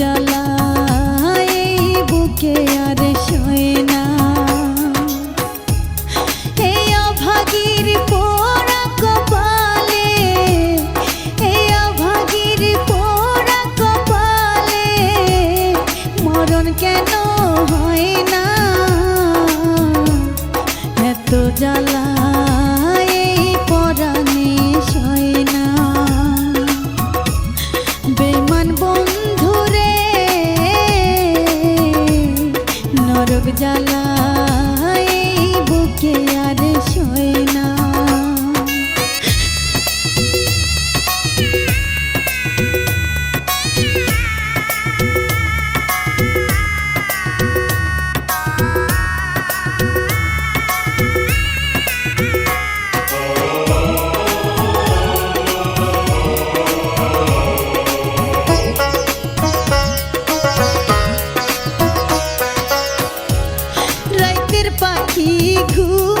নরক ঘু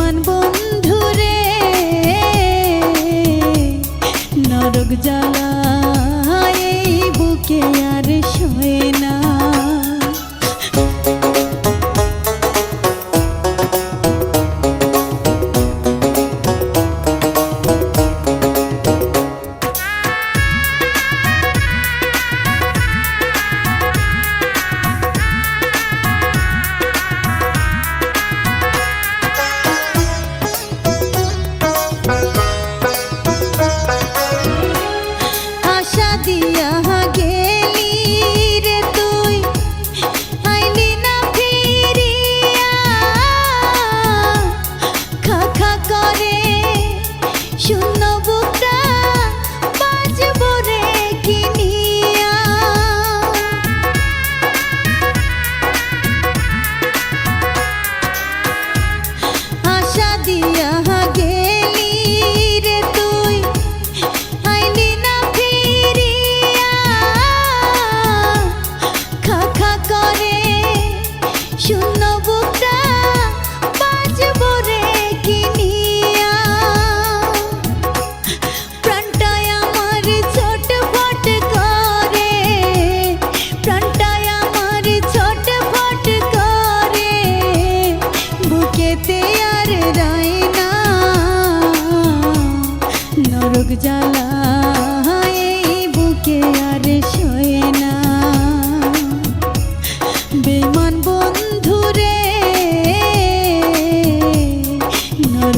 বেমান বন্ধু রে নরক জ্বালা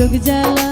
Çok güzel var.